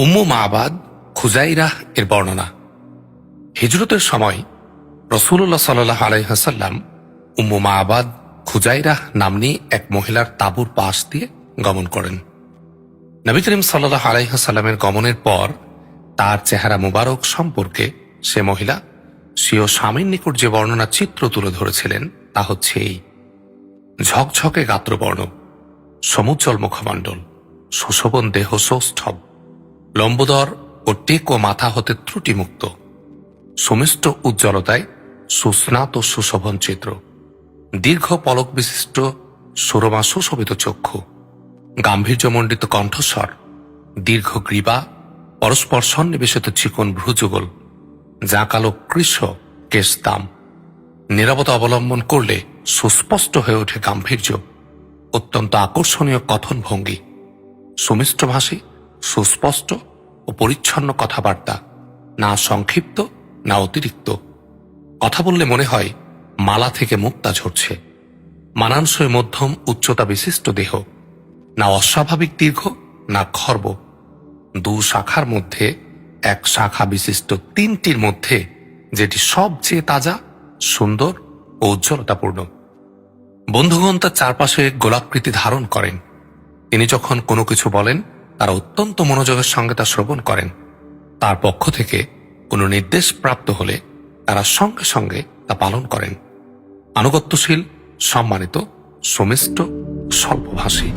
উম্মু মাবাদ খুজাইরাহ এর বর্ণনা। হিজরতের সময় রসুল্লাহ সাল্লাহ আলাইহাসাল্লাম উম্মু মাবাদ খুজাইরাহ নামনি এক মহিলার তাঁবুর পাশ দিয়ে গমন করেন। নবী করিম সাল্লাহ আলাইহাসাল্লামের গমনের পর তার চেহারা মুবারক সম্পর্কে সে মহিলা স্বীয় স্বামীর নিকট যে বর্ণনা চিত্র তুলে ধরেছিলেন তা হচ্ছে এই। ঝকঝকে গাত্রবর্ণ, সমুজ্জ্বল মুখমণ্ডল সুশোভন দেহ সৌষ্ঠব লম্বোদর ও টেক ও মাথা হতে ত্রুটিমুক্ত। সুমিষ্ট উজ্জ্বলতায় সুস্নাত সুশোভন চিত্র। দীর্ঘ পলক বিশিষ্ট সুরমা সুশোভিত চক্ষু। গাম্ভীর্যমণ্ডিত কণ্ঠস্বর। দীর্ঘ গ্রীবা, পরস্পর সন্নিবেশিত চিকন ভ্রুযুগল। জাঁকালো কৃষ কেশদাম। নিরাপত্তা অবলম্বন করলে সুস্পষ্ট হয়ে ওঠে গাম্ভীর্য। অত্যন্ত আকর্ষণীয় কথন ভঙ্গি সুমিষ্টভাষী সুস্পষ্ট ও পরিচ্ছন্ন কথাবার্তা, না সংক্ষিপ্ত, না অতিরিক্ত। কথা বললে মনে হয় মালা থেকে মুক্তা ঝরছে। মানানসই মধ্যম, উচ্চতা বিশিষ্ট দেহ। না অস্বাভাবিক দীর্ঘ, না খর্ব। দু শাখার মধ্যে, এক শাখা বিশিষ্ট তিনটির মধ্যে, যেটি সবচেয়ে তাজা, সুন্দর ও উজ্জ্বলতাপূর্ণ। বন্ধুগণ তার চারপাশে গোলাকৃতি ধারণ করেন। তিনি যখন কোনো কিছু বলেন তারা অত্যন্ত মনোযোগের সঙ্গে তা শ্রবণ করেন। তার পক্ষ থেকে কোনো নির্দেশ প্রাপ্ত হলে তারা সঙ্গে সঙ্গে তা পালন করেন। আনুগত্যশীল, সম্মানিত, সমিষ্ট স্বল্পভাষী